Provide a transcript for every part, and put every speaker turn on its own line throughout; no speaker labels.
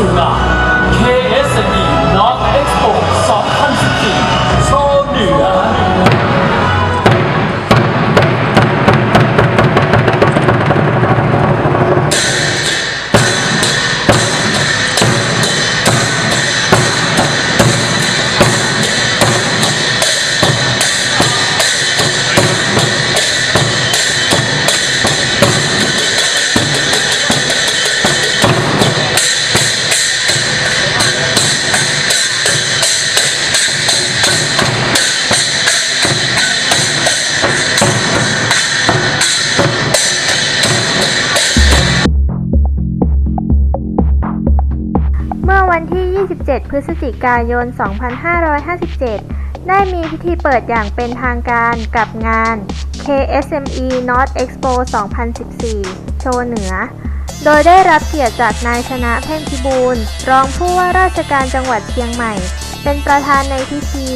สู่งาน KSME North Expo 2014โซนเหนือ
17 พฤศจิกายน 2557 ได้มีพิธีเปิดอย่างเป็นทางการกับงาน KSME North Expo 2014 โชว์เหนือ โดยได้รับเกียรติจากนายชนะเพ่งพิบูลรองผู้ว่าราชการจังหวัดเชียงใหม่ เป็นประธานในพิธี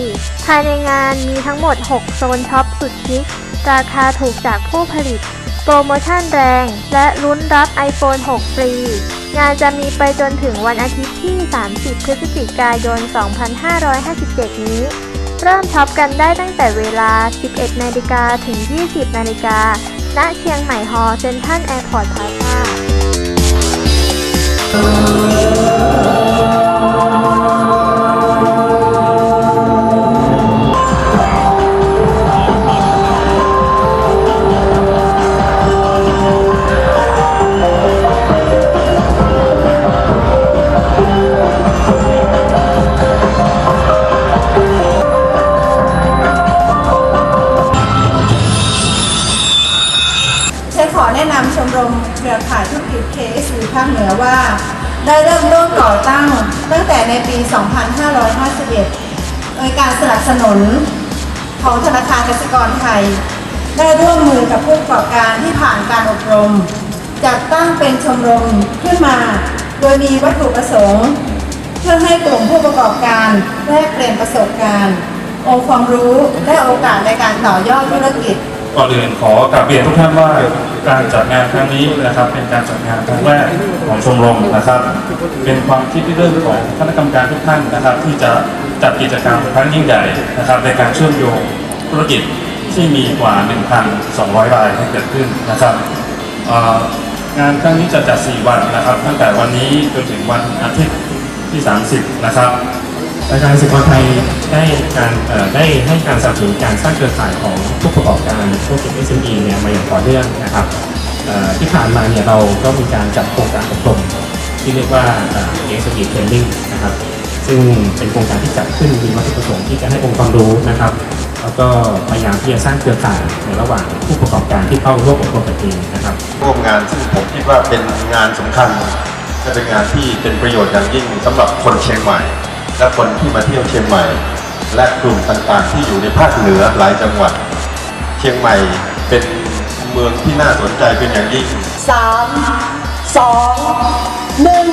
ภายในงานมีทั้งหมด 6 โซนช็อปสุดชิคราคาถูกจากผู้ผลิต โปรโมชั่นแรง และลุ้นรับ iPhone 6 ฟรี งานจะมีไปจนถึงวันอาทิตย์ที่ 30 พฤศจิกายน 2557 นี้ เริ่มช็อปกันได้ตั้งแต่เวลา 11 นาฬิกาถึง 20 นาฬิกา ณ เชียงใหม่ฮอลล์เซ็นทรัลแอร์พอร์ตพลาซ่า
ASU ภาคเหนือว่า ได้เริ่มต้นก่อตั้งตั้งแต่ในปี 2551 โดยการสนับสนุนของธนาคารกสิกรไทย ได้ร่วมมือกับผู้ประกอบการที่ผ่านการอบรม จัดตั้งเป็นชมรมขึ้นมา โดยมีวัตถุประสงค์ เพื่อให้กลุ่มผู้ประกอบการแลกเปลี่ยนประสบการณ์ องค์ความรู้และโอกาสในการต่อยอดธุรกิจ
ก่อนอื่นขอกราบเรียนทุกท่านว่าการจัดงานครั้งนี้นะครับ เป็นการจัดงานครั้งแรกของชมรมนะครับ เป็นความคิดที่เริ่มของคณะกรรมการทุกท่านนะครับ ที่จะจัดกิจกรรมครั้งยิ่งใหญ่นะครับ ในการเชื่อมโยงธุรกิจที่มีกว่า 1,200 รายให้เกิดขึ้นนะครับงานครั้งนี้จะจัด 4 วันนะครับ ตั้งแต่วันนี้จนถึงวันอาทิตย์ที่ 30 นะครับ
ธนาคารสิกรไทยได้การได้ให้การสนับสนุนการสร้างเครือข่ายของผู้ประกอบการธุรกิจ SME เนี่ยมาอย่างต่อเนื่องนะครับที่ผ่านมาเนี่ยเราก็มีการจัดโครงการอบรมที่เรียกว่าเอ่อ SME Training นะครับซึ่งเป็นโครงการที่จัดขึ้นมีวัตถุประสงค์ที่จะให้องค์ความรู้นะครับ แล้วก็พยายามที่จะสร้างเครือข่ายในระหว่างผู้ประกอบการที่เข้าร่วมอบรมกันเองนะครับ
ร่วมงานซึ่งผมคิดว่าเป็นงานสำคัญและเป็นงานที่เป็นประโยชน์อย่างยิ่งสำหรับคนเชียงใหม่ และคนที่มาเที่ยวเชียงใหม่ และกลุ่มต่างๆ ที่อยู่ในภาคเหนือหลายจังหวัด เชียงใหม่เป็นเมืองที่น่าสนใจเป็นอย่างยิ่ง
สามสองหนึ่ง